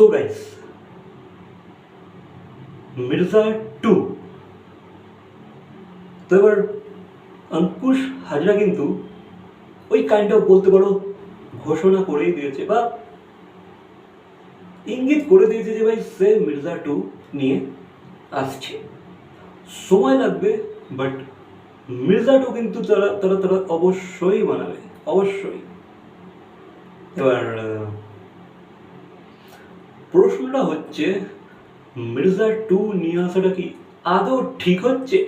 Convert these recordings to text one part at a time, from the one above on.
So guys Mirza two তো এবার অঙ্কুশ হাজরা কিন্তু ওই কাইন্ড অফ বলতে পারো ঘোষণা করেই দিয়েছে বা ইঙ্গিত করে দিয়েছে যে ভাই সে মির্জা টু নিয়ে আসছে। সময় লাগবে বাট মির্জা টু কিন্তু তারা তারা তারা অবশ্যই বানাবে অবশ্যই। এবার প্রশ্নটা হচ্ছে, মির্জা টু নিয়ে আসাটা কি আদৌ ঠিক হচ্ছে?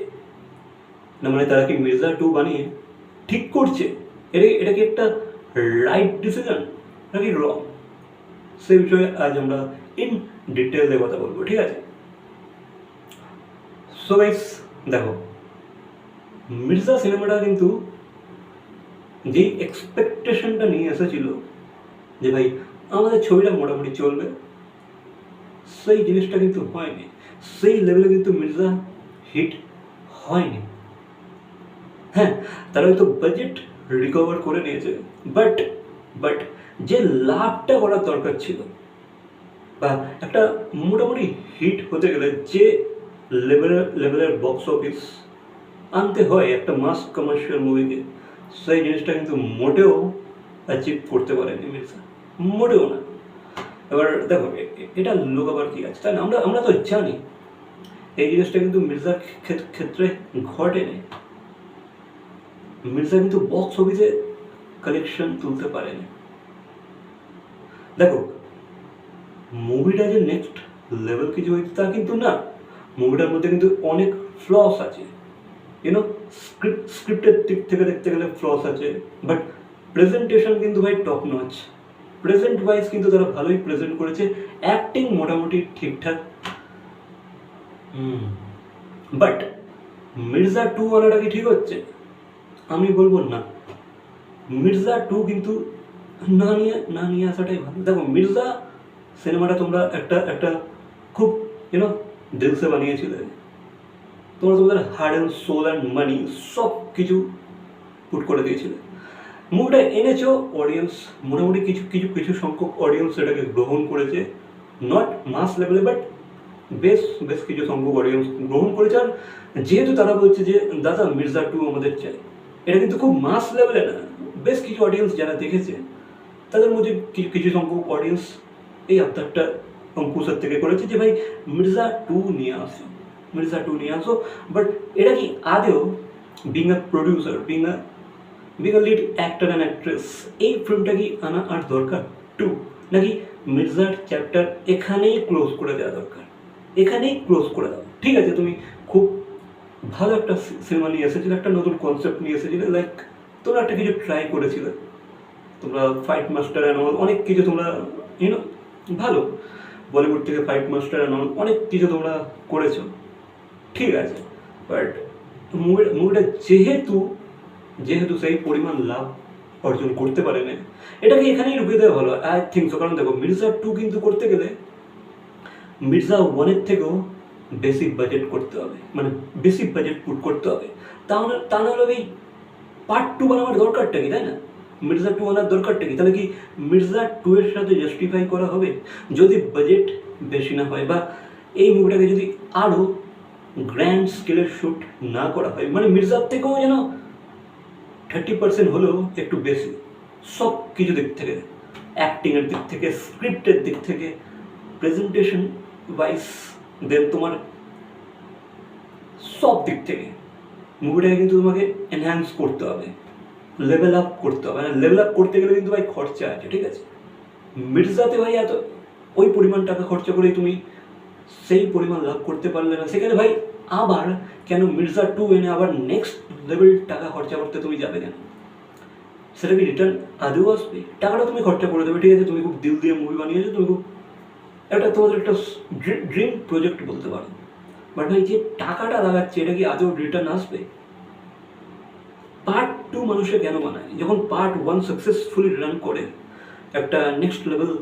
না মানে তারা কি মির্জা টু বানিয়ে ঠিক করছে? এটা এটা কি একটা রাইট ডিসিশন নাকি রং সে বিষয়ে আজ আমরা ইন ডিটেলে কথা বলব, ঠিক আছে? সো গাইস দেখো, মির্জা সিনেমাটা কিন্তু যেই এক্সপেকটেশনটা নিয়ে এসেছিল যে ভাই আমাদের ছবিটা মোটামুটি চলবে সেই জিনিসটা কিন্তু হয়নি। সেই লেভেলে কিন্তু মির্জা হিট হয়নি। হ্যাঁ তারা হয়তো বাজেট রিকভার করে নিয়েছে বাট বাট যে লাভটা করার দরকার ছিল বা একটা মোটামুটি হিট হতে গেলে যে লেভেলের লেভেলের বক্স অফিস আনতে হয় একটা মাস কমার্শিয়াল মুভিকে সেই জিনিসটা কিন্তু মোটেও অ্যাচিভ করতে পারেনি মির্জা। মোটেও না। এবার দেখো এটা লোক আবার কি আছে? তাই না আমরা আমরা তো জানি এই জিনিসটা কিন্তু মির্জার ক্ষেত- ক্ষেত্রে ঘটেনি মির্জা কিন্তু বক্স অফিসে কালেকশন তুলতে পারেনি। দেখো মুভিটা যে নেক্সট লেভেল কিছু হয়েছে তা কিন্তু না মুভিটার মধ্যে কিন্তু অনেক ফ্লস আছে। ইউনো স্ক্রিপ্ট স্ক্রিপ্টের দিক থেকে দেখতে গেলে ফ্লস আছে বাট প্রেজেন্টেশন কিন্তু ভাই টপ নচ প্রেজেন্ট ওয়াইজ কিন্তু তারা ভালোই প্রেজেন্ট করেছে। অ্যাক্টিং মোটামুটি ঠিকঠাক। বাট মির্জা টু আনাটা কি ঠিক হচ্ছে? আমি বলব না। মির্জা টু কিন্তু না নিয়ে না নিয়ে আসাটাই ভালো। দেখো মির্জা সিনেমাটা তোমরা একটা একটা খুব ইউনো দিলসে বানিয়েছিলে। তোমরা তোমাদের heart and soul and money সব কিছু পুট করে দিয়েছিলে। মুভিটা এনেছো অডিয়েন্স মোটামুটি কিছু কিছু কিছু সংখ্যক অডিয়েন্স এটাকে গ্রহণ করেছে। নট মাস লেভেলে বাট বেশ বেশ কিছু সংখ্যক অডিয়েন্স গ্রহণ করেছে। আর যেহেতু তারা বলছে যে, দাদা, মির্জা টু আমাদের চাই, এটা কিন্তু খুব মাস লেভেলে না, বেশ কিছু অডিয়েন্স যারা দেখেছে, তাদের মধ্যে কিছু কিছু সংখ্যক অডিয়েন্স এই আবদারটা অঙ্কুশের থেকে করেছে যে, ভাই, মির্জা টু নিয়ে আসো, মির্জা টু নিয়ে আসো। বাট এটা কি আদেও being a producer being a being a lead actor and actress এই ফিল্মটা কি আনা আর দরকার? টু নাকি মির্জার চ্যাপ্টার এখানেই ক্লোজ করে দেওয়া দরকার। এখানেই ক্লোজ করে দাও ঠিক আছে, তুমি খুব ভালো একটা সিনেমা নিয়ে এসেছিলে, একটা নতুন কনসেপ্ট নিয়ে এসেছিলে। লাইক তোমরা একটা কিছু ট্রাই করেছিলে। তোমরা ফাইট মাস্টার অ্যান্ড অনেক কিছু তোমরা ইউনো ভালো। বলিউড থেকে ফাইট মাস্টার অ্যান্ড অনেক কিছু তোমরা করেছ। ঠিক আছে বাট মুভিটা যেহেতু যেহেতু সেই পরিমাণ লাভ অর্জন করতে পারে না এটাকে এখানেই রুখে দেওয়া ভালো। আই থিঙ্ক সো কারণ দেখো, মির্জা টু কিন্তু করতে গেলে মির্জা ওয়ানের থেকেও বেশি বাজেট করতে হবে মানে বেশি বাজেট পুট করতে হবে। তাহলে তা নাহলে ওই পার্ট টু বানাবার দরকারটা কি, তাই না? মির্জা টু আনার দরকারটা কি? তাহলে কি মির্জা টু এর সাথে জাস্টিফাই করা হবে? যদি বাজেট বেশি না হয় বা এই মুভিটাকে যদি আরও গ্র্যান্ড স্কেলের শ্যুট না করা হয় মানে মির্জার থেকেও যেন থার্টি পার্সেন্ট হলেও একটু বেশি। সব কিছু দিক থেকে অ্যাক্টিংয়ের দিক থেকে স্ক্রিপ্টের দিক থেকে প্রেজেন্টেশন ওয়াইজ দেন তোমার সব দিক থেকে মুভিটাকে কিন্তু তোমাকে এনহ্যান্স করতে হবে লেভেল আপ করতে হবে। লেভেল আপ করতে গেলে কিন্তু ভাই খরচা আছে, ঠিক আছে? মির্জাতে ভাই এত, ওই পরিমাণ টাকা খরচা করে তুমি সেই পরিমাণ লাভ করতে পারলে না। সেখানে ভাই, আবার কেন মির্জা টু এনে আবার নেক্সট লেভেল টাকা খরচা করতে তুমি যাবে কেন? সেটা কি রিটার্ন আদৌ আসবে? টাকাটা তুমি খরচা করে দেবে, ঠিক আছে? তুমি খুব দিল দিয়ে মুভি বানিয়েছো, তুমি খুব একটা তোমাদের একটা ড্রিম প্রজেক্ট বলতে পারো। বাট ভাই, যে টাকাটা লাগাচ্ছে, এটা কি আদৌ রিটার্ন আসবে? পার্ট টু মানুষে কেন বানায় যখন পার্ট ওয়ান সাকসেসফুলি রান করে, একটা নেক্সট লেভেল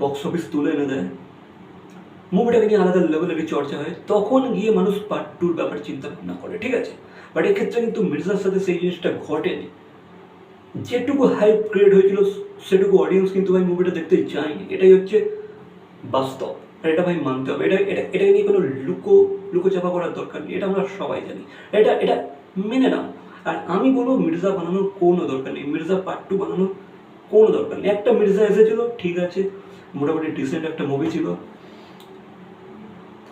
বক্স অফিস তুলে এনে দেয় মুভিটাকে নিয়ে আলাদা লেভেলের চর্চা হয়, তখন গিয়ে মানুষ পার্ট টুর ব্যাপারে চিন্তা ভাবনা করে, ঠিক আছে? বাট এক্ষেত্রে কিন্তু মির্জার সাথে সেই জিনিসটা ঘটেনি। যেটুকু হাইপ ক্রিয়েট হয়েছিল, সেটুকু অডিয়েন্স কিন্তু ভাই মুভিটা দেখতে চায়নি এটাই হচ্ছে বাস্তব। আর এটা ভাই মানতে হবে। এটা এটা এটাকে নিয়ে কোনো লুকো, লুকোচাপা করার দরকার নেই। এটা আমরা সবাই জানি। এটা এটা মেনে নাও। আর আমি বলব মির্জা বানানোর কোনো দরকার নেই। মির্জা পার্ট টু বানানোর কোনো দরকার নেই। একটা মির্জা এসেছিল, ঠিক আছে, মোটামুটি ডিসেন্ট একটা মুভি ছিল।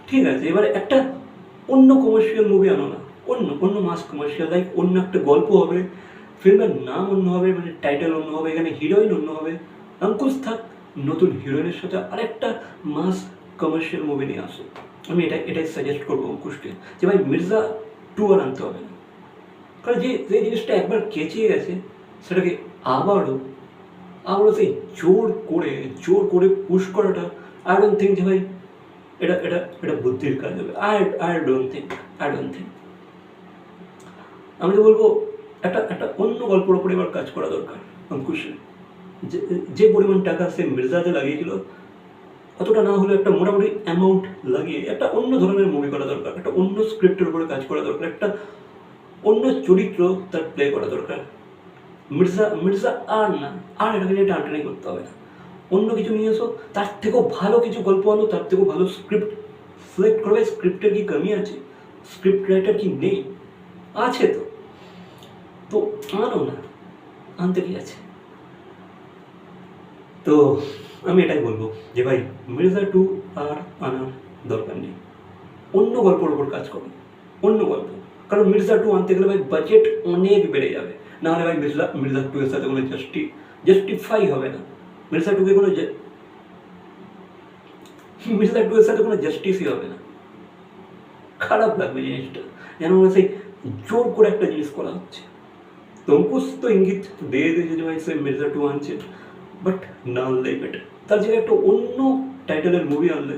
ঠিক আছে, এবারে একটা অন্য কমার্শিয়াল মুভি আনো না। অন্য অন্য মাস কমার্শিয়াল লাইক অন্য একটা গল্প হবে ফিল্মের নাম অন্য হবে মানে টাইটেল অন্য হবে, এখানে হিরোইন অন্য হবে। অঙ্কুশ থাক, নতুন হিরোইনের সাথে আরেকটা মাস কমার্শিয়াল মুভি নিয়ে আসো। আমি এটা, এটাই সাজেস্ট করব অঙ্কুশকে যে ভাই মির্জা টু আর আনতে হবে না। কারণ যে যে জিনিসটা একবার কেচিয়ে গেছে, সেটাকে আবারও আবারও সেই জোর করে জোর করে পুশ করাটা আই ডোন্ট থিঙ্ক যে ভাই এটা এটা এটা বুদ্ধির কাজ হবে। I I don't think I don't think আমি তো বলব, একটা একটা অন্য গল্পের উপরে এবার কাজ করা দরকার অঙ্কুশের যে যে পরিমাণ টাকা সে মির্জাতে লাগিয়েছিল, অতটা না হলে একটা মোটামুটি অ্যামাউন্ট লাগিয়ে একটা অন্য ধরনের মুভি করা দরকার, একটা অন্য স্ক্রিপ্টের উপরে কাজ করা দরকার, একটা অন্য চরিত্র তার প্লে করা দরকার। মির্জা মির্জা আর না, আর এটাকে নিয়ে টানটানি করতে হবে না। অন্য কিছু নিয়ে এসো, তার থেকেও ভালো কিছু গল্প আনো, তার থেকেও ভালো স্ক্রিপ্ট সিলেক্ট করবে। স্ক্রিপ্টের কি কমি আছে? স্ক্রিপ্ট রাইটার কি নেই? আছে তো। তো আনো না, আনতে কি আছে? তো আমি এটাই বলব যে ভাই মির্জা টু আর আনার দরকার নেই। অন্য গল্পের উপর কাজ করো, অন্য গল্প। কারণ মির্জা টু আনতে গেলে ভাই বাজেট অনেক বেড়ে যাবে। না হলে ভাই মির্জা মির্জা টু এর সাথে কোনো জাস্টি জাস্টিফাই হবে না। মির্জা টুকে কোনো মির্জা টু এর সাথে কোনো জাস্টিসই হবে না। খারাপ লাগবে জিনিসটা। যেন মনে সেই জোর করে একটা জিনিস করা হচ্ছে। তো অঙ্কুশ তো ইঙ্গিত দিয়ে দিয়েছে যে ভাই সে মির্জা টু আনছে বাট না আনলেই বেটার তার জায়গায় একটা অন্য টাইটেলের মুভি আনলে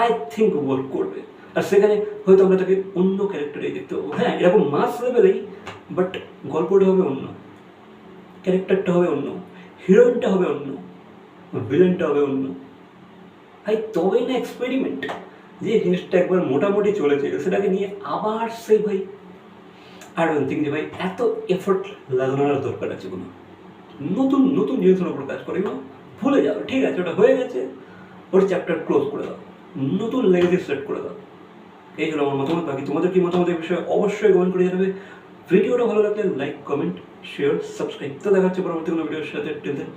আই থিঙ্ক ওয়ার্ক করবে। আর সেখানে হয়তো আমরা তাকে অন্য ক্যারেক্টারেই দেখতে পাবো। হ্যাঁ এরকম মাস লেভেলেই বাট গল্পটা হবে অন্য। ক্যারেক্টারটা হবে অন্য। হিরোইনটা হবে অন্য। ভিলেনটা হবে অন্য। ভাই তবেই না এক্সপেরিমেন্ট যে জিনিসটা একবার মোটামুটি চলেছে, সেটাকে নিয়ে আবার সে ভাই আর থিঙ্ক যে ভাই, এত এফোর্ট লাগানোর দরকার আছে কোনো। নতুন নতুন জিনিসের উপর কাজ করে ভুলে যাও, ঠিক আছে, ওটা হয়ে গেছে, ওর চ্যাপ্টার ক্লোজ করে দাও। নতুন লেগেসি সেট করে দাও। এই হলো আমার মতামত, বাকি তোমাদের কি মতামত এই বিষয়ে অবশ্যই কমেন্ট করে জানাবে। ভিডিওটা ভালো লাগলে লাইক কমেন্ট শেয়ার সাবস্ক্রাইব তো দেখা হচ্ছে পরবর্তী কোনো ভিডিওর সাথে। Till then